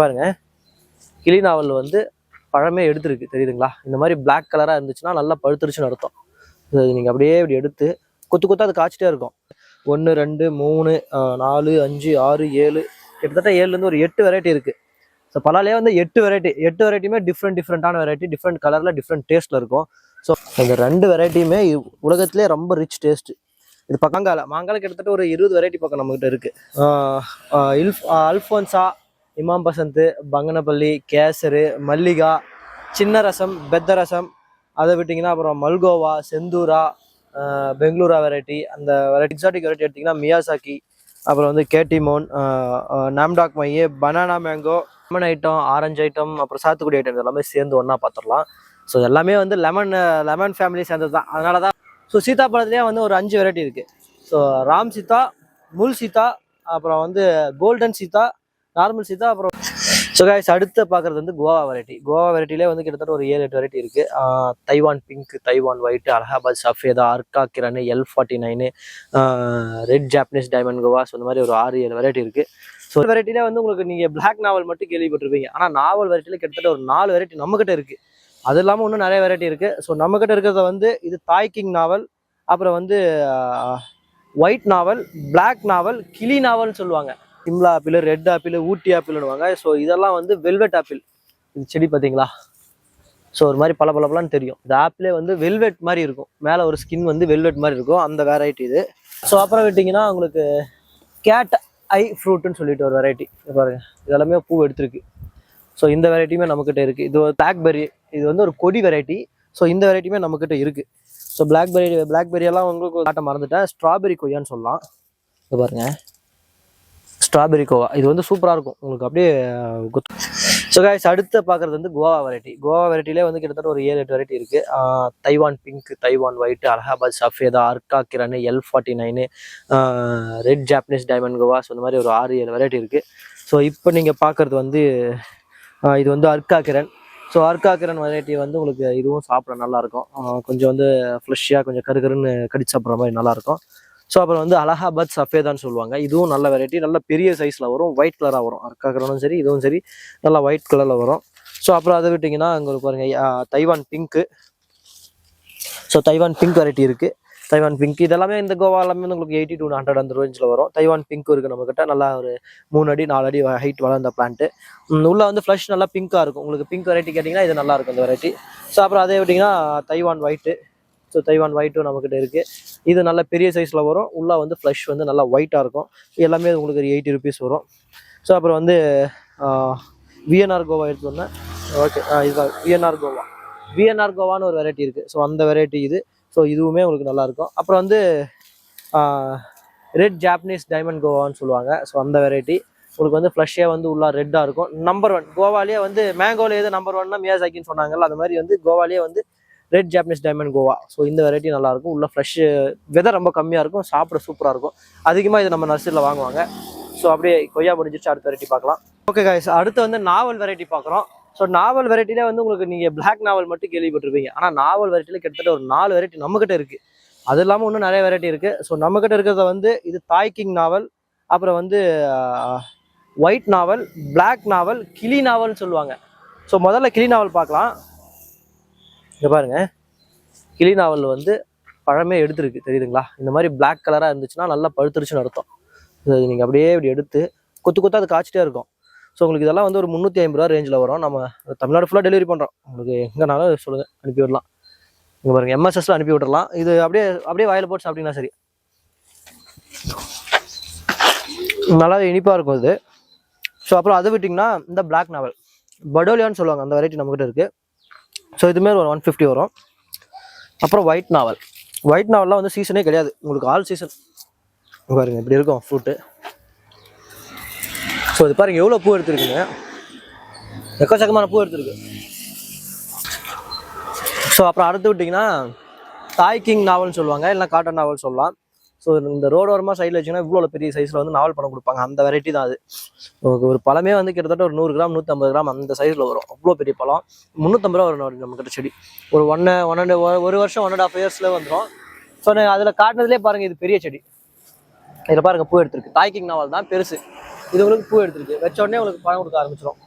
பாருங்க. கிளி நாவல் வந்து பழமே எடுத்துருக்கு தெரியுதுங்களா? இந்த மாதிரி பிளாக் கலராக இருந்துச்சுன்னா நல்லா பழுத்துருச்சுன்னு அர்த்தம். இது நீங்கள் அப்படியே இப்படி எடுத்து கொத்து கொத்து அது காய்ச்சிட்டே இருக்கும். ஒன்று ரெண்டு மூணு நாலு அஞ்சு ஆறு ஏழு கிட்டத்தட்ட ஏழுலேருந்து ஒரு எட்டு வெரைட்டி இருக்குது ஸோ பலாலே வந்து எட்டு வெரைட்டி எட்டு வெரைட்டியுமே டிஃப்ரெண்ட் டிஃப்ரெண்ட்டான வெரைட்டி டிஃப்ரெண்ட் கலரில் டிஃப்ரெண்ட் டேஸ்ட்டில் இருக்கும். ஸோ இந்த ரெண்டு வெரைட்டியுமே உலகத்திலே ரொம்ப ரிச் டேஸ்ட்டு இது பக்கங்கால மாங்கால கிட்டத்தட்ட ஒரு இருபது வெரைட்டி பக்கம் நம்மகிட்ட இருக்குது இல்ஃப் அல்ஃபோன்ஸா அல்ஃபோன்சா இமாம் பசந்த் பங்கனப்பள்ளி கேசரு மல்லிகா சின்ன ரசம் பெத்த ரசம் அதை விட்டிங்கன்னா அப்புறம் மல்கோவா செந்தூரா பெங்களூரா வெரைட்டி அந்த வெரைட்டி எக்ஸாட்டிக் வெரைட்டி எடுத்திங்கன்னா மியாசாக்கி அப்புறம் வந்து கேட்டிமோன் nam tok மையே banana mango lemon item orange item அப்புறம் சாத்துக்குடி ஐட்டம் எல்லாமே சேர்ந்து ஒன்றா பார்த்துடலாம் ஸோ எல்லாமே வந்து லெமன் லெமன் ஃபேமிலி சேர்ந்தது தான் அதனால தான் ஸோ சீதாப்பழத்துலேயே வந்து ஒரு அஞ்சு வெரைட்டி இருக்குது ஸோ ராம் சீதா முல் சீதா அப்புறம் வந்து கோல்டன் சீதா நார்மல் சீதா அப்புறம். ஸோ கைஸ் அடுத்து பார்க்குறது வந்து கோவா வெரைட்டி கோவா வெரைட்டிலே வந்து கிட்டத்தட்ட ஒரு ஏழு எட்டு வெரைட்டி இருக்குது Taiwan pink Taiwan white Allahabad Safeda Arka Kiran L forty nine red Japanese diamond guavas அந்த இந்த மாதிரி ஒரு ஆறு ஏழு வெரைட்டி இருக்குது ஸோ வெரைட்டிலே வந்து உங்களுக்கு நீங்கள் பிளாக் நாவல் மட்டும் கேள்விப்பட்டிருப்பீங்க. ஆனால் நாவல் வெரைட்டியில் கிட்டத்தட்ட ஒரு நாலு வெரைட்டி நம்மக்கிட்ட இருக்குது அது இல்லாமல் இன்னும் நிறைய வெரைட்டி இருக்குது ஸோ நம்மக்கிட்ட இருக்கிறத வந்து இது தாய் கிங் நாவல் அப்புறம் வந்து ஒயிட் நாவல் பிளாக் நாவல் கிளி நாவல்னு சொல்லுவாங்க. Shimla apple red apple Ooty ஆப்பிள்னுவாங்க so இதெல்லாம் வந்து வெல்வெட் ஆப்பிள். இது செடி பார்த்தீங்களா ஸோ ஒரு மாதிரி பல பலப்பலான்னு தெரியும். இந்த ஆப்பிளே வந்து வெல்வெட் மாதிரி இருக்கும். மேலே ஒரு ஸ்கின் வந்து வெல்வெட் மாதிரி இருக்கும். அந்த வெரைட்டி இது. ஸோ அப்புறம் விட்டிங்கன்னா உங்களுக்கு கேட் ஐ ஃப்ரூட்டுன்னு சொல்லிட்டு ஒரு வெரைட்டி பாருங்க. இதெல்லாமே பூ எடுத்துருக்கு. ஸோ இந்த வெரைட்டியுமே நம்மக்கிட்ட இருக்குது இது ஒரு பிளாக்பெர்ரி இது வந்து ஒரு கொடி வெரைட்டி ஸோ இந்த வெரைட்டியுமே நம்மக்கிட்ட இருக்குது ஸோ பிளாக்பெர்ரி பிளாக்பெரியெல்லாம் எல்லாம் உங்களுக்கு காட்ட மறந்துட்டேன். ஸ்ட்ராபெரி கொய்யான்னு சொல்லலாம். இது பாருங்கள் ஸ்ட்ராபெரி கோவா இது வந்து சூப்பராக இருக்கும். உங்களுக்கு அப்படியே ஸோ காய்ஸ் அடுத்து பார்க்குறது வந்து கோவா வெரைட்டி கோவா வெரைட்டிலே வந்து கிட்டத்தட்ட ஒரு ஏழு எட்டு வெரைட்டி இருக்குது Taiwan pink Taiwan white Allahabad Safeda Arka Kiran L forty nine red Japanese diamond guava so இந்த மாதிரி ஒரு ஆறு ஏழு வெரைட்டி இருக்குது ஸோ இப்போ நீங்கள் பார்க்குறது வந்து இது வந்து அர்கா கிரண் ஸோ அர்கா கிரண் வெரைட்டி வந்து உங்களுக்கு இதுவும் சாப்பிட நல்லாயிருக்கும் கொஞ்சம் வந்து ஃப்ரெஷ்ஷாக கொஞ்சம் கருகருன்னு கடிச்சு சாப்பிட்ற மாதிரி நல்லாயிருக்கும் ஸோ அப்புறம் வந்து அலகாபாத் சஃபேதான்னு சொல்லுவாங்க. இதுவும் நல்ல வெரைட்டி நல்ல பெரிய சைஸில் வரும். ஒயிட் கலராக வரும். அர்கா சரி இதுவும் சரி நல்லா ஒயிட் கலரில் வரும். ஸோ அப்புறம் அதை விட்டிங்கன்னா உங்களுக்கு பாருங்கள் Taiwan pink so Taiwan pink variety இருக்குது தைவான் பிங்க் இதெல்லாமே இந்த கோவா எல்லாமே உங்களுக்கு எயிட்டி டூ ஹண்ட்ரட் அந்த ரேஞ்சில் வரும். தைவான் பிங்க் இருக்குது நம்மக்கிட்ட நல்லா ஒரு மூணு அடி நாலு அடி ஹைட் வளர்ந்த பிளான்ட்டு உள்ளே வந்து ஃப்ளஷ் நல்லா பிங்க்காக இருக்கும். உங்களுக்கு பிங்க் வெரைட்டி கேட்டிங்கன்னா இது நல்லாயிருக்கும் இந்த வெரைட்டி ஸோ அப்புறம் அதே விட்டிங்கன்னா தைவான் ஒயிட்டு ஸோ தைவான் ஒயிட்டும் நம்மக்கிட்ட இருக்குது இது நல்ல பெரிய சைஸில் வரும். உள்ளே வந்து ஃப்ளஷ் வந்து நல்லா ஒயிட்டாக இருக்கும். எல்லாமே உங்களுக்கு ஒரு எயிட்டி ருபீஸ் வரும். ஸோ அப்புறம் வந்து விஎன்ஆர் கோவா எடுத்தோன்னே ஓகே இதுதான் விஎன்ஆர் கோவா. விஎன்ஆர் கோவான்னு ஒரு வெரைட்டி இருக்குது ஸோ அந்த வெரைட்டி இது. ஸோ இதுவுமே உங்களுக்கு நல்லாயிருக்கும் அப்புறம் வந்து ரெட் ஜாப்பனீஸ் டைமண்ட் கோவான்னு சொல்லுவாங்க. ஸோ அந்த வெரைட்டி உங்களுக்கு வந்து ஃப்ளஷ்ஷே வந்து உள்ளா ரெட்டாக இருக்கும். நம்பர் ஒன் கோவாலேயே வந்து மேங்கோல எது நம்பர் ஒன்னா மியாசாக்கின்னு சொன்னாங்கல்ல அந்த மாதிரி வந்து கோவாலேயே வந்து red Japanese diamond guava so இந்த வெரைட்டி நல்லாயிருக்கும் உள்ள ஃப்ரெஷ் வெதர் ரொம்ப கம்மியாக இருக்கும். சாப்பிட சூப்பராக இருக்கும். அதிகமாக இது நம்ம நர்சரியில் வாங்குவாங்க. ஸோ அப்படியே கொய்யா முடிஞ்சிச்சு அடுத்த வெரைட்டி பார்க்கலாம். ஓகே காய்ஸ் அடுத்து வந்து நாவல் வெரைட்டி பார்க்குறோம். ஸோ நாவல் வெரைட்டிலே வந்து உங்களுக்கு நீங்கள் பிளாக் நாவல் மட்டும் கேள்விப்பட்டிருப்பீங்க. ஆனால் நாவல் வெரைட்டியில் கிட்டத்தட்ட ஒரு நாலு வெரைட்டி நம்மக்கிட்ட இருக்குது அது இல்லாமல் இன்னும் நிறைய வெரைட்டி இருக்குது ஸோ நம்மக்கிட்ட இருக்கிறத வந்து இது தாய் கிங் நாவல் அப்புறம் வந்து ஒயிட் நாவல் பிளாக் நாவல் கிளி நாவல்னு சொல்லுவாங்க. ஸோ முதல்ல கிளி நாவல் பார்க்கலாம். இங்கே பாருங்க. கிளி நாவல் வந்து பழமே எடுத்துருக்கு. தெரியுதுங்களா? இந்த மாதிரி பிளாக் கலராக இருந்துச்சுன்னா நல்லா பழுத்துருச்சுன்னு அர்த்தம். இது நீங்கள் அப்படியே இப்படி எடுத்து கொத்து கொத்து அது காய்ச்சிட்டே இருக்கும். ஸோ உங்களுக்கு இதெல்லாம் வந்து ஒரு முந்நூற்றி ஐம்பது ரூபா ரேஞ்சில் வரும். நம்ம தமிழ்நாடு ஃபுல்லாக டெலிவரி பண்ணுறோம் உங்களுக்கு எங்கேனாலும் சொல்லுங்கள் அனுப்பி விடலாம். இங்கே பாருங்க எம்எஸ்எஸ்ல அனுப்பி விடலாம் இது அப்படியே அப்படியே வாயில் போட்டு சாப்பிட்டீங்கன்னா சரி. நல்லா இனிப்பாக இருக்கும் இது. ஸோ அப்புறம் அதை விட்டிங்கன்னா இந்த பிளாக் நாவல். படோலியான்னு சொல்லுவாங்க அந்த வெரைட்டி நம்மக்கிட்ட இருக்குது ஸோ இதுமாரி ஒரு ஒன் ஃபிஃப்டி வரும். அப்புறம் ஒயிட் நாவல் ஒயிட் நாவல்லாம் வந்து சீசனே கிடையாது. உங்களுக்கு ஆல் சீசன் பாருங்கள் இப்படி இருக்கும் ஃப்ரூட்டு ஸோ இது பாருங்கள் எவ்வளோ பூ எடுத்துருக்குங்க? எக்கச்சக்கமான பூ எடுத்துருக்கு. ஸோ அப்புறம் அடுத்து விட்டிங்கன்னா தாய் கிங் நாவல்னு சொல்லுவாங்க இல்லைனா காட்டன் நாவல் சொல்லலாம். ஸோ இந்த ரோடு ஓரமாக சைடில் வச்சிங்கன்னா இவ்வளோ பெரிய சைஸில் வந்து நாவல் பழம் கொடுப்பாங்க. அந்த வெரைட்டி தான் அது. உங்களுக்கு ஒரு பழமே வந்து கிட்டத்தட்ட ஒரு நூறு கிராம் நூற்றம்பது கிராம் அந்த சைஸில் வரும். அவ்வளோ பெரிய பழம். முந்நூற்றம்பது ரூபா வரும் நம்மக்கிட்ட செடி. ஒரு ஒன்று ஒன் அண்ட் ஒரு வருஷம் ஒன் அண்ட் ஆஃப் இயர்ஸில் வந்துடும் ஸோ நான் அதில் காட்டினதுலேயே பாருங்கள் இது பெரிய செடி. இதில் பாருங்கள் பூ எடுத்திருக்கு. தாய்க்கிங் நாவல் தான் பெருசு. இது உங்களுக்கு பூ எடுத்திருக்கு. வச்ச உடனே உங்களுக்கு பழம் கொடுக்க ஆரம்பிச்சிடும்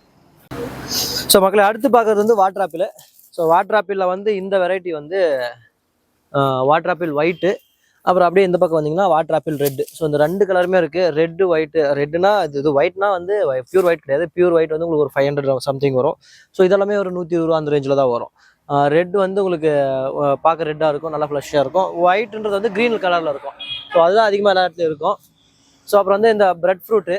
ஸோ மக்களை அடுத்து பார்க்குறது வந்து வாட்ராப்பில் ஸோ வாட்ராப்பில் வந்து இந்த வெரைட்டி வந்து வாட்ராப்பில் ஒயிட்டு அப்புறம் அப்படியே இந்த பக்கம் வந்தீங்கன்னா வாட்டர் ஆப்பிள் ரெட் ஸோ இந்த ரெண்டு கலருமே இருக்குது ரெட்டு ஒயிட்டு ரெட்டுனா இது இது ஒயிட்னா வந்து பியூர் ஒயிட் கிடையாது. பியூர் ஒயிட் வந்து உங்களுக்கு ஒரு ஃபைவ் ஹண்ட்ரட் சம்திங் வரும். ஸோ இதெல்லாமே ஒரு நூற்றி இருபது ரூபா அந்த ரேஞ்சில் தான் வரும். ரெட் வந்து உங்களுக்கு பார்க்க ரெட்டாக இருக்கும். நல்லா ஃப்ளஷ்ஷாக இருக்கும். ஒயிட்ன்றது வந்து க்ரீன் கலரில் இருக்கும். ஸோ அதுதான் அதிகமாக எல்லா இடத்துலையும் இருக்கும். ஸோ அப்புறம் வந்து இந்த பிரெட் ஃப்ரூட்டு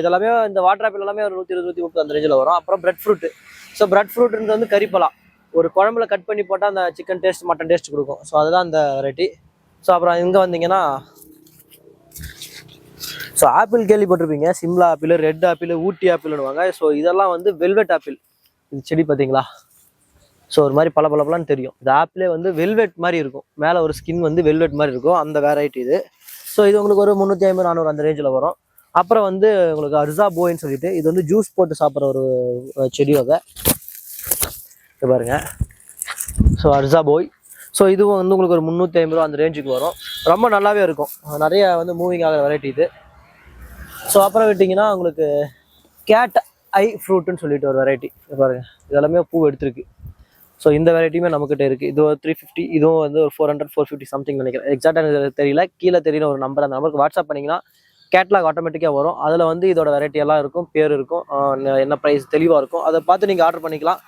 இதெல்லாமே இந்த வாட்டர் ஆப்பிள் எல்லாமே ஒரு நூற்றி இருபது நூற்றி முப்பது அந்த ரேஞ்சில் வரும். அப்புறம் பிரெட் ஃப்ரூட்டு ஸோ பிரெட் ஃப்ரூட்ன்றது வந்து கறிப்பலாம் ஒரு குழம்புல கட் பண்ணி போட்டால் அந்த சிக்கன் டேஸ்ட் மட்டன் டேஸ்ட் கொடுக்கும். ஸோ அதுதான் அந்த வெரைட்டி ஸோ அப்புறம் இங்கே வந்தீங்கன்னா ஸோ ஆப்பிள் கேள்விப்பட்டிருப்பீங்க. Shimla apple red apple Ooty ஆப்பிள்னுவாங்க so இதெல்லாம் வந்து வெல்வெட் ஆப்பிள் இது செடி பார்த்தீங்களா? ஸோ ஒரு மாதிரி பல பலப்பலான்னு தெரியும். இந்த ஆப்பிளே வந்து வெல்வெட் மாதிரி இருக்கும். மேலே ஒரு ஸ்கின் வந்து வெல்வெட் மாதிரி இருக்கும். அந்த வெரைட்டி இது. ஸோ இது உங்களுக்கு ஒரு முந்நூற்றி ஐம்பது நானூறு அந்த ரேஞ்சில் வரும். அப்புறம் வந்து உங்களுக்கு அர்சா போயின்னு சொல்லிட்டு இது வந்து ஜூஸ் போட்டு சாப்பிட்ற ஒரு செடி வகை. இது பாருங்க. ஸோ அர்சா போய் ஸோ இதுவும் வந்து உங்களுக்கு ஒரு முந்நூற்றி ஐம்பது ரூபா அந்த ரேஞ்சுக்கு வரும். ரொம்ப நல்லாவே இருக்கும். நிறைய வந்து மூவிங் ஆகிற வெரைட்டி இது. ஸோ அப்புறம் விட்டிங்கன்னா உங்களுக்கு கேட் ஐ ஃப்ரூட்டுன்னு சொல்லிட்டு ஒரு வெரைட்டி பாருங்க. இதெல்லாமே பூ எடுத்துருக்கு. ஸோ இந்த வெரைட்டியுமே நம்மக்கிட்ட இருக்குது இது ஒரு த்ரீ ஃபிஃப்டி இதுவும் வந்து ஒரு four hundred four fifty something நினைக்கிறேன். எக்ஸாக்டாக எனக்கு தெரியல. கீழே தெரியுற ஒரு நம்பர் அந்த நம்பருக்கு வாட்ஸ்அப் பண்ணிங்கன்னா கேட்லாக் ஆட்டோமேட்டிக்காக வரும். அதில் வந்து இதோட வெரைட்டி எல்லாம் இருக்கும் பேர் இருக்கும் என்ன- என்ன ப்ரைஸ் தெளிவாக இருக்கும். அதை பார்த்து நீங்கள் ஆர்டர் பண்ணிக்கலாம்.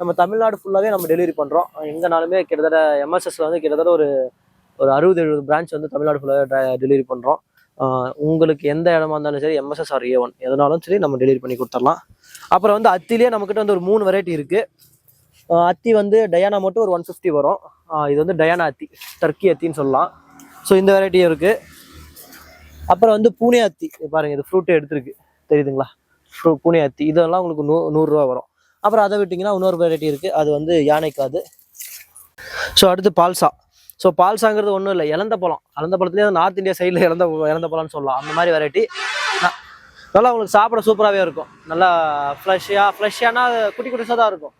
நம்ம தமிழ்நாடு ஃபுல்லாகவே நம்ம டெலிவரி பண்ணுறோம் எங்கேனாலுமே கிட்டத்தட்ட எம்எஸ்எஸ்ல வந்து கிட்டத்தட்ட ஒரு ஒரு அறுபது எழுபது பிரான்ச் வந்து தமிழ்நாடு ஃபுல்லாக டெலிவரி பண்ணுறோம் உங்களுக்கு எந்த இடமா இருந்தாலும் சரி எம்எஸ்எஸ் ஆர் ஏ ஒன் எதனாலும் சரி நம்ம டெலிவரி பண்ணி கொடுத்துடலாம். அப்புறம் வந்து அத்திலேயே நம்மக்கிட்ட வந்து ஒரு மூணு வெரைட்டி இருக்குது அத்தி வந்து டயானா மட்டும் ஒரு ஒன் ஃபிஃப்டி வரும். இது வந்து டயானா அத்தி டர்க்கி அத்தின்னு சொல்லலாம். ஸோ இந்த வெரைட்டியும் இருக்குது அப்புறம் வந்து பூனே அத்தி. பாருங்கள் இது ஃப்ரூட்டு எடுத்திருக்கு. தெரியுதுங்களா? ஃப்ரூ பூனே அத்தி. இதெல்லாம் உங்களுக்கு நூ நூறுரூவா வரும். அப்புறம் அதை விட்டிங்கன்னா இன்னொரு வெரைட்டி இருக்குது அது வந்து யானைக்காது ஸோ அடுத்து பால்சா. ஸோ பால்சாங்கிறது ஒன்றும் இல்லை. இழந்த பழம். இழந்த பழத்துலேயே நார்த் இந்தியா சைடில் இழந்த இழந்த பழம்னு சொல்லலாம். அந்த மாதிரி வெரைட்டி நல்லா உங்களுக்கு சாப்பிட சூப்பராகவே இருக்கும். நல்லா ஃப்ளஷ்ஷாக ஃப்ளஷ்ஷானா குட்டி குட்டிஸாக தான் இருக்கும்.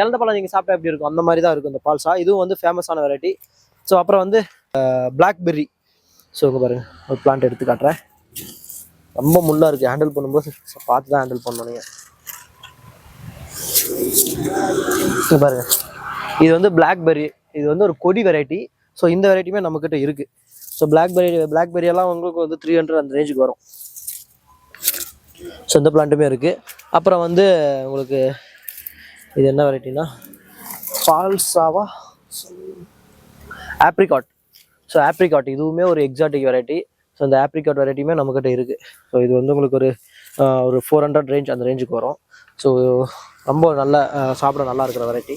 இழந்த பழம் நீங்கள் சாப்பிட்டா எப்படி இருக்கும்? அந்த மாதிரி தான் இருக்கும் இந்த பால்சா. இதுவும் வந்து ஃபேமஸான வெரைட்டி ஸோ அப்புறம் வந்து பிளாக்பெர்ரி ஸோ இங்கே பாருங்க. ஒரு பிளான்ட் எடுத்து காட்டுறேன். ரொம்ப முள்ளாக இருக்குது ஹேண்டில் பண்ணும்போது பார்த்து தான் ஹேண்டில் பண்ணணும் நீங்கள் இங்க பாருங்க. இது வந்து பிளாக்பெர்ரி இது வந்து ஒரு கொடி வெரைட்டி ஸோ இந்த வெரைட்டியுமே நம்மக்கிட்ட இருக்குது ஸோ பிளாக்பெர்ரி பிளாக்பெர்ரி எல்லாம் உங்களுக்கு வந்து த்ரீ ஹண்ட்ரட் அந்த ரேஞ்சுக்கு வரும். ஸோ இந்த பிளான்ட்டுமே இருக்குது அப்புறம் வந்து உங்களுக்கு இது என்ன வெரைட்டினா ஃபால்ஸாவா ஆப்ரிகாட் ஸோ ஆப்ரிகாட் இதுவுமே ஒரு எக்ஸாட்டிக் வெரைட்டி ஸோ இந்த ஆப்ரிகாட் வெரைட்டியுமே நம்மக்கிட்ட இருக்குது ஸோ இது வந்து உங்களுக்கு ஒரு ஒரு ஃபோர் ஹண்ட்ரட் ரேஞ்ச் அந்த ரேஞ்சுக்கு வரும். ஸோ ரொம்ப நல்ல சாப்பிட நல்லா இருக்கிற வெரைட்டி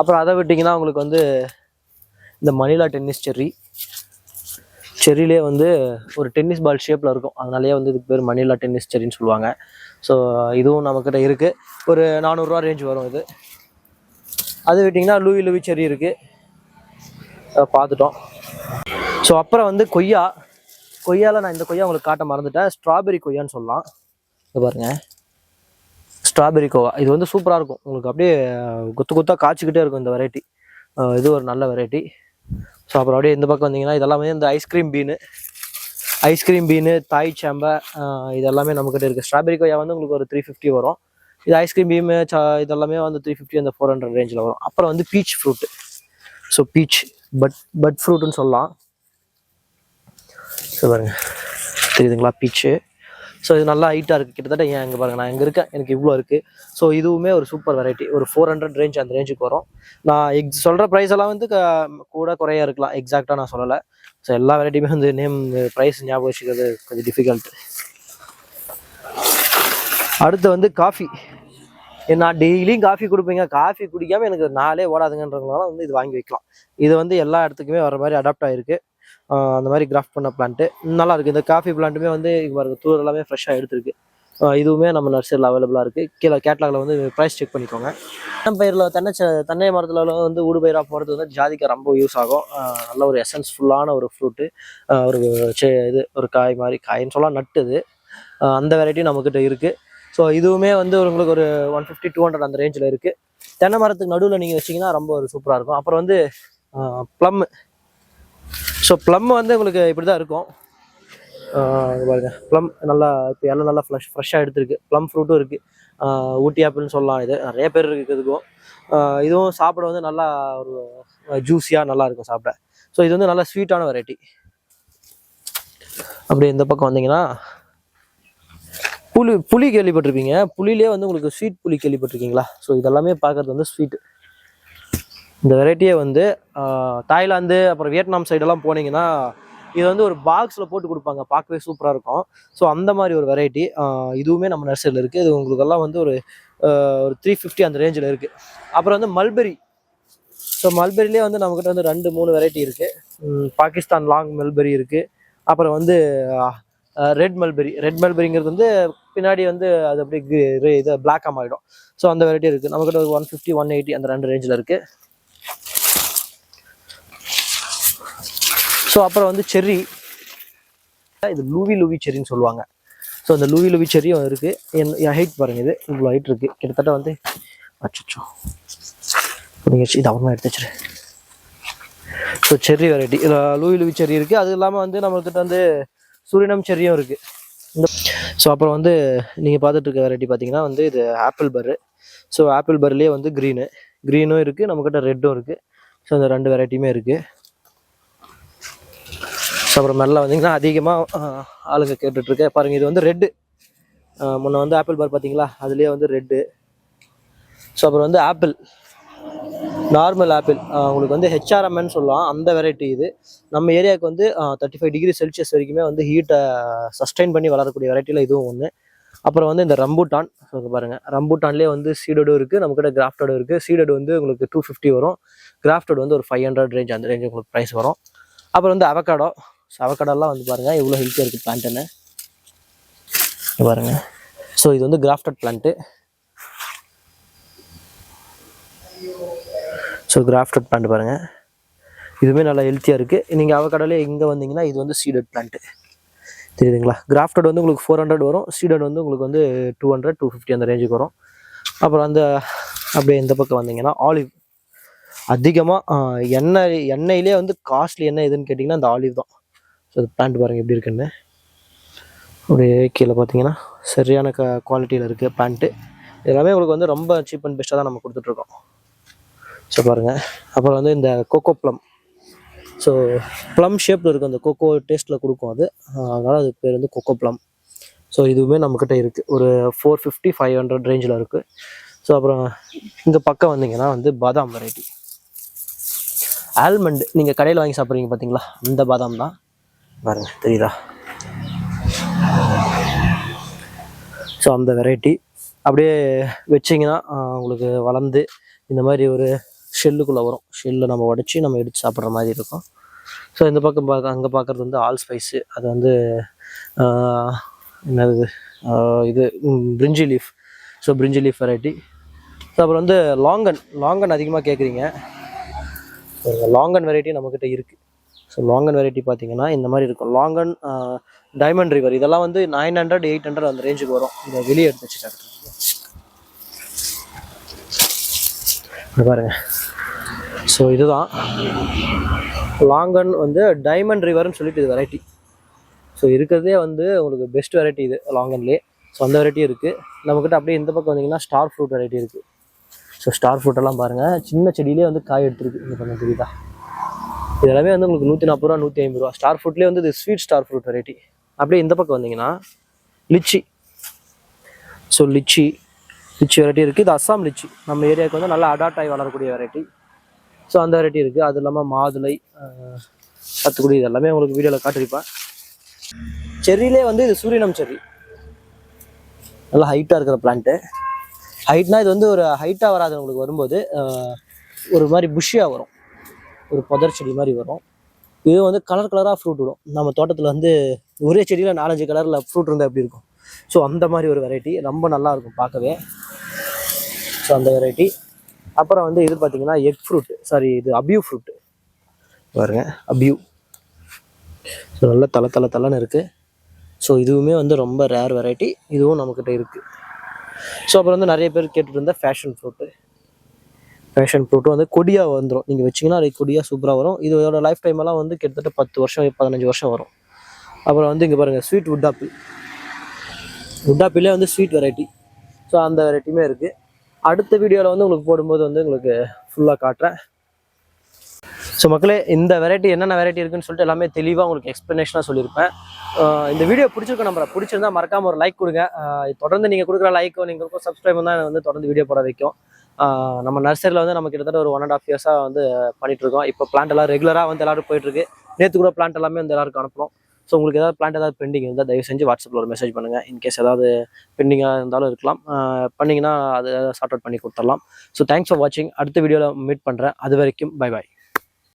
அப்புறம் அதை விட்டிங்கன்னா உங்களுக்கு வந்து இந்த மணிலா டென்னிஸ் செர்ரி. செர்ரிலே வந்து ஒரு டென்னிஸ் பால் ஷேப்பில் இருக்கும். அதனாலேயே வந்து இதுக்கு பேர் மணிலா டென்னிஸ் செரின்னு சொல்லுவாங்க. ஸோ இதுவும் நம்மக்கிட்ட இருக்குது ஒரு நானூறுரூவா ரேஞ்ச் வரும் இது. அது விட்டிங்கன்னா லூவி லூவி செரி இருக்குது பார்த்துட்டோம். ஸோ அப்புறம் வந்து கொய்யா. கொய்யாவில் நான் இந்த கொய்யா உங்களுக்கு காட்ட மறந்துட்டேன். ஸ்ட்ராபெரி கொய்யான்னு சொல்லலாம். இது பாருங்கள் ஸ்ட்ராபெரி கோவா இது வந்து சூப்பராக இருக்கும். உங்களுக்கு அப்படியே கொத்து கொத்தாக காய்ச்சிக்கிட்டே இருக்கும் இந்த வெரைட்டி இது ஒரு நல்ல வெரைட்டி ஸோ அப்புறம் அப்படியே இந்த பக்கம் வந்தீங்கன்னா இதெல்லாமே இந்த ஐஸ்கிரீம் பீனு ஐஸ்கிரீம் பீனு தாய் சாம்பை இதெல்லாமே நம்மக்கிட்ட இருக்குது ஸ்ட்ராபெரி கொய்யா வந்து உங்களுக்கு ஒரு த்ரீ ஃபிஃப்டி வரும். இது ஐஸ்கிரீம் பீமு சா இதெல்லாமே வந்து த்ரீ ஃபிஃப்டி அந்த ஃபோர் ஹண்ட்ரட் ரேஞ்சில் வரும். அப்புறம் வந்து peach fruit so peach but but ஃப்ரூட்டுன்னு சொல்லலாம். ஸோ பாருங்க. தெரியுதுங்களா? பீச்சு ஸோ இது நல்லா ஹைட்டாக இருக்குது கிட்டத்தட்ட ஏன் இங்கே பாருங்க நான் இங்கே இருக்கேன். எனக்கு இவ்வளோ இருக்குது ஸோ இதுவுமே ஒரு சூப்பர் வெரைட்டி ஒரு ஃபோர் ஹண்ட்ரட் ரேஞ்ச் அந்த ரேஞ்சுக்கு வரும். நான் எக்ஸ் சொல்கிற ப்ரைஸ் எல்லாம் வந்து க- கூட குறையா இருக்கலாம். எக்ஸாக்டாக நான் சொல்லலை. ஸோ எல்லா வெரைட்டியுமே வந்து நேம் ப்ரைஸ் ஞாபகம் வச்சுக்கிறது கொஞ்சம் டிஃபிகல்ட் அடுத்து வந்து காஃபி நான் டெய்லியும் காஃபி கொடுப்பீங்க. காஃபி குடிக்காமல் எனக்கு நாளே ஓடாதுங்கன்றவங்களால வந்து இது வாங்கி வைக்கலாம். இது வந்து எல்லா இடத்துக்குமே வர மாதிரி அடாப்ட் ஆகிருக்கு அந்த மாதிரி கிராஃப்ட் பண்ண பிளான்ட்டு நல்லா இருக்குது இந்த காஃபி பிளான்ட்டுமே வந்து இங்க பாருங்க தூர் எல்லாமே ஃப்ரெஷ்ஷாக எடுத்துருக்கு. இதுவுமே நம்ம நர்சரியில் அவைலபிளாக இருக்குது கீழே கேட்லாகில் வந்து ப்ரைஸ் செக் பண்ணிக்கோங்க. தென்னம்பயிரில் தென்னை செ- தென்னை மரத்தில் வந்து ஊடுபயிராக போகிறது வந்து ஜாதிக்காய் ரொம்ப யூஸ் ஆகும். நல்ல ஒரு எசன்ஸ்ஃபுல்லான ஒரு ஃப்ரூட்டு ஒரு செ இது ஒரு காய் மாதிரி காயின்னு சொல்லலாம் நட்டு இது. அந்த வெரைட்டி நம்மக்கிட்ட இருக்குது ஸோ இதுவுமே வந்து உங்களுக்கு ஒரு ஒன் ஃபிஃப்டி டூ ஹண்ட்ரட் அந்த ரேஞ்சில் இருக்குது தென்னை மரத்துக்கு நடுவில் நீங்கள் வச்சிங்கன்னா ரொம்ப ஒரு சூப்பராக இருக்கும். அப்புறம் வந்து ப்ளம் ஸோ ப்ளம் வந்து உங்களுக்கு இப்படி தான் இருக்கும் பாருங்க. ப்ளம் நல்லா இப்போ எல்லாம் நல்லா ஃப்ரெஷ் ஃப்ரெஷ்ஷாக எடுத்துருக்கு. ப்ளம் ஃப்ரூட்டும் இருக்குது ஊட்டி ஆப்பிள்னு சொல்லலாம் இது. நிறைய பேர் இருக்குது இதுக்கும். இதுவும் சாப்பிட வந்து நல்லா ஒரு ஜூஸியாக நல்லா இருக்கும் சாப்பிட. ஸோ இது வந்து நல்லா ஸ்வீட்டான வெரைட்டி அப்படி இந்த பக்கம் வந்தீங்கன்னா புளி புளி கேள்விப்பட்டிருப்பீங்க. புளியிலே வந்து உங்களுக்கு ஸ்வீட் புளி கேள்விப்பட்டிருக்கீங்களா? ஸோ இதெல்லாமே பார்க்கறது வந்து ஸ்வீட் இந்த வெரைட்டியே வந்து தாய்லாந்து அப்புறம் வியட்நாம் சைடெல்லாம் போனீங்கன்னா இது வந்து ஒரு பாக்ஸில் போட்டு கொடுப்பாங்க. பார்க்கவே சூப்பராக இருக்கும். ஸோ அந்த மாதிரி ஒரு வெரைட்டி இதுவுமே நம்ம நர்சரியில் இருக்குது இது உங்களுக்கெல்லாம் வந்து ஒரு ஒரு த்ரீ ஃபிஃப்டி அந்த ரேஞ்சில் இருக்குது அப்புறம் வந்து மல்பெரி ஸோ மல்பெரிலே வந்து நம்மக்கிட்ட வந்து ரெண்டு மூணு வெரைட்டி இருக்குது பாகிஸ்தான் லாங் மல்பெரி இருக்குது அப்புறம் வந்து ரெட் மல்பெரி ரெட் மல்பெரிங்கிறது வந்து பின்னாடி வந்து அது அப்படியே இது பிளாக்காக மாறிடும். ஸோ அந்த வெரைட்டி இருக்குது நம்மக்கிட்ட ஒரு ஒன் ஃபிஃப்டி ஒன் எயிட்டி அந்த ரெண்டு ரேஞ்சில் இருக்குது ஸோ அப்புறம் வந்து செர்ரி இது லூவி லூவி செரின்னு சொல்லுவாங்க. ஸோ அந்த லூவி லூவி செரியும் இருக்குது என் என் ஹைட் பாருங்கள் இது இவ்வளோ ஹைட் இருக்குது கிட்டத்தட்ட வந்து அச்சோ நீங்கள் இது அவரமாக எடுத்து வச்சிரு. ஸோ செர்ரி வெரைட்டி லூவி லூவி செர்ரி இருக்குது அது இல்லாமல் வந்து நம்மக்கிட்ட வந்து சூரியனம் செர்ரியும் இருக்குது இந்த ஸோ அப்புறம் வந்து நீங்கள் பார்த்துட்டு இருக்க வெரைட்டி பார்த்தீங்கன்னா வந்து இது ஆப்பிள் பர்ரு ஸோ ஆப்பிள் பர்லேயே வந்து க்ரீனு க்ரீனும் இருக்குது நம்மக்கிட்ட ரெட்டும் இருக்குது ஸோ அந்த ரெண்டு வெரைட்டியுமே இருக்குது அப்புறம் மெல்ல வந்தீங்கன்னா அதிகமாக ஆளுங்க கேட்டுட்ருக்கேன். பாருங்கள் இது வந்து ரெட்டு முன்ன வந்து ஆப்பிள் பார் பார்த்தீங்களா? அதுலேயே வந்து ரெட்டு ஸோ அப்புறம் வந்து ஆப்பிள் நார்மல் ஆப்பிள் உங்களுக்கு வந்து ஹெச்ஆர்எம்னு சொல்லலாம். அந்த வெரைட்டி இது. நம்ம ஏரியாவுக்கு வந்து தேர்ட்டி ஃபைவ் டிகிரி செல்சியஸ் வரைக்குமே வந்து ஹீட்டை சஸ்டைன் பண்ணி வளரக்கூடிய வெரைட்டியில் இதுவும் ஒன்று அப்புறம் வந்து இந்த ரம்பூட்டான் ஸோ பாருங்கள் ரம்பூட்டான்லேயே வந்து சீடடும் இருக்குது நம்மக்கிட்ட கிராஃப்டடும் இருக்குது சீடடு வந்து உங்களுக்கு டூ ஃபிஃப்டி வரும். கிராஃப்டட் வந்து ஒரு ஃபைவ் ஹண்ட்ரட் ரேஞ்ச் அந்த ரேஞ்ச் உங்களுக்கு ப்ரைஸ் வரும். அப்புறம் வந்து அவகாடோ சவக்கடெல்லாம் வந்து பாருங்கள் எவ்வளோ ஹெல்த்தியாக இருக்குது பிளான்ட்டுன்னு பாருங்க. ஸோ இது வந்து grafted plant so grafted plant பாருங்கள் இதுவுமே நல்லா ஹெல்த்தியாக இருக்குது நீங்கள் அவக்கடலே எங்கே வந்தீங்கன்னா இது வந்து சீடட் பிளான்ட்டு தெரியுதுங்களா? கிராஃப்டட் வந்து உங்களுக்கு ஃபோர் ஹண்ட்ரட் வரும். சீடட் வந்து உங்களுக்கு வந்து டூ ஹண்ட்ரட் டூ ஃபிஃப்டி அந்த ரேஞ்சுக்கு வரும். அப்புறம் அந்த அப்படியே இந்த பக்கம் வந்தீங்கன்னா ஆலிவ் அதிகமாக எண்ணெய் எண்ணெயிலே வந்து காஸ்ட்லி எண்ணெய் எதுன்னு கேட்டிங்கன்னா அந்த ஆலிவ் தான். ஸோ அது பேண்ட் பாருங்கள் எப்படி இருக்குன்னு. அப்படியே கீழே பார்த்தீங்கன்னா சரியான க குவாலிட்டியில் இருக்குது பேண்ட்டு எல்லாமே உங்களுக்கு வந்து ரொம்ப சீப் அண்ட் பெஸ்ட்டாக தான் நம்ம கொடுத்துட்ருக்கோம். ஸோ பாருங்கள் அப்புறம் வந்து இந்த கோகோ ப்ளம் ஸோ ப்ளம் ஷேப்பில் இருக்கும் அந்த கோகோ டேஸ்ட்டில் கொடுக்கும் அது. அதனால் அது பேர் வந்து கோகோ ப்ளம் ஸோ இதுவுமே நம்மக்கிட்ட இருக்குது ஒரு ஃபோர் ஃபிஃப்டி ஃபைவ் ஹண்ட்ரட் ரேஞ்சில் இருக்குது ஸோ அப்புறம் இந்த பக்கம் வந்தீங்கன்னா வந்து பாதாம் வெரைட்டி ஆல்மண்ட் நீங்கள் கடையில் வாங்கி சாப்பிட்றீங்க பார்த்தீங்களா? அந்த பாதாம் தான். பாருங்க தெரியுதா? ஸோ அந்த வெரைட்டி அப்படியே வச்சிங்கன்னா உங்களுக்கு வளர்ந்து இந்த மாதிரி ஒரு ஷெல்லுக்குள்ளே வரும். ஷெல்லை நம்ம உடச்சி நம்ம எடுத்து சாப்பிட்ற மாதிரி இருக்கும். ஸோ இந்த பக்கம் பார்க்க அங்கே பார்க்குறது வந்து ஆல் ஸ்பைஸு அது வந்து என்னது? இது brinji leaf so brinji leaf variety so அப்புறம் வந்து லாங்கன் லாங்கன் அதிகமாக கேட்குறீங்க லாங்கன் வெரைட்டி நம்மக்கிட்ட இருக்குது ஸோ லாங்கன் வெரைட்டி பார்த்தீங்கன்னா இந்த மாதிரி இருக்கும். லாங்கன் டைமண்ட் ரிவர் இதெல்லாம் வந்து நைன் ஹண்ட்ரட் எயிட் ஹண்ட்ரட் அந்த ரேஞ்சுக்கு வரும். இதை வெளியே எடுத்து வச்சுட்டாங்க பாருங்க. ஸோ இதுதான். லாங்கன் வந்து டைமண்ட் ரிவர்னு சொல்லிட்டு இது வெரைட்டி ஸோ இருக்கிறதே வந்து உங்களுக்கு பெஸ்ட் வெரைட்டி இது லாங்கன்லேயே ஸோ அந்த வெரைட்டியும் இருக்குது நம்மக்கிட்ட அப்படியே இந்த பக்கம் வந்தீங்கன்னா ஸ்டார் ஃப்ரூட் வெரைட்டி இருக்குது ஸோ ஸ்டார் ஃப்ரூட்டெல்லாம் பாருங்கள் சின்ன செடியிலே வந்து காய் எடுத்துருக்கு. இந்த பண்ண தெரியுதா இது எல்லாமே வந்து உங்களுக்கு நூற்றி நாற்பது ரூபா நூற்றி ஐம்பது ரூபா. ஸ்டார் ஃப்ரூட்லேயே வந்து இது ஸ்வீட் ஸ்டார் ஃப்ரூட் வெரைட்டி அப்படியே இந்த பக்கம் வந்தீங்கன்னா lychee. So lychee lychee variety இருக்குது இது அஸ்ஸாம் லிச்சி. நம்ம ஏரியாவுக்கு வந்து நல்லா அடாப்ட் ஆகி வளரக்கூடிய வெரைட்டி ஸோ அந்த வெரைட்டி இருக்குது அது இல்லாமல் மாதுளை கத்துக்குடி இதெல்லாமே இது எல்லாமே உங்களுக்கு வீடியோவில் காட்டிருப்பேன் செர்ரிலே வந்து இது சூரியனம் செர்ரி நல்லா ஹைட்டாக இருக்கிற பிளான்ட்டு ஹைட்னா இது வந்து ஒரு ஹைட்டாக வராது. உங்களுக்கு வரும்போது ஒரு மாதிரி புஷ்ஷியாக வரும். ஒரு புதர் செடி மாதிரி வரும். இது வந்து கலர் கலராக ஃப்ரூட் விடும். நம்ம தோட்டத்தில் வந்து ஒரே செடியில் நாலஞ்சு கலரில் ஃப்ரூட் இருந்தால் எப்படி இருக்கும்? ஸோ அந்த மாதிரி ஒரு வெரைட்டி ரொம்ப நல்லா இருக்கும் பார்க்கவே. ஸோ அந்த வெரைட்டி அப்புறம் வந்து இது பார்த்தீங்கன்னா எக் ஃப்ரூட் சாரி இது அபியூ ஃப்ரூட் பாருங்க அபியூ ஸோ நல்லா தலை தலை தலைன்னு இருக்குது ஸோ இதுவுமே வந்து ரொம்ப ரேர் வெரைட்டி இதுவும் நம்மக்கிட்ட இருக்குது ஸோ அப்புறம் வந்து நிறைய பேர் கேட்டுட்டு இருந்தால் ஃபேஷன் ஃப்ரூட்டு ஃபேஷன் ஃப்ரூட்டும் வந்து கொடியாக வந்துடும் நீங்கள் வச்சிங்கன்னா அது கொடியாக சூப்பராக வரும். இதோட லைஃப் டைம் எல்லாம் வந்து கிட்டத்தட்ட பத்து வருஷம் பதினஞ்சு வருஷம் வரும். அப்புறம் வந்து இங்கே பாருங்கள் ஸ்வீட் வுட் ஆப்பிள் வுட் ஆப்பிளே வந்து ஸ்வீட் வெரைட்டி ஸோ அந்த வெரைட்டியுமே இருக்குது அடுத்த வீடியோவில் வந்து உங்களுக்கு போடும்போது வந்து உங்களுக்கு ஃபுல்லாக காட்டுறேன். ஸோ மக்களே இந்த வெரைட்டி என்னென்ன வெரைட்டி இருக்குன்னு சொல்லிட்டு எல்லாமே தெளிவாக உங்களுக்கு எக்ஸ்ப்ளனேஷனாக சொல்லியிருப்பேன். இந்த வீடியோ பிடிச்சிருக்கோம் நம்பரை பிடிச்சிருந்தா மறக்காமல் ஒரு லைக் கொடுங்க. தொடர்ந்து நீங்கள் கொடுக்குற லைக்கோ நீங்கள் கொடுக்குற சப்ஸ்கிரைப் தான் வந்து தொடர்ந்து வீடியோ போட வைக்கும். நம்ம நர்சரியில் வந்து நம்ம கிட்டத்தட்ட ஒரு ஒன் அண்ட் ஆஃப் இயர்ஸாக வந்து பண்ணிகிட்ருக்கோம் இப்போ பிளான்ட் எல்லாம் ரெகுலராக வந்து எல்லாரும் போயிட்டுருக்கு. நேற்று கூட பிளான்ட் எல்லாமே வந்து எல்லாருக்கும் அனுப்புகிறோம் ஸோ உங்களுக்கு ஏதாவது பிளான்ட் ஏதாவது பெண்டிங் இருந்தால் தயவு செஞ்சு வாட்ஸ்அப்பில் ஒரு மெசேஜ் பண்ணுங்கள் இன்கேஸ் ஏதாவது பெண்டிங்காக இருந்தாலும் இருக்கலாம். பண்ணிங்கன்னா அதை சார்ட் அவுட் பண்ணி கொடுத்துடலாம். ஸோ தேங்க்ஸ் ஃபார் வாட்சிங் அடுத்த வீடியோவில் மீட் பண்ணுறேன் அது வரைக்கும் பை பாய்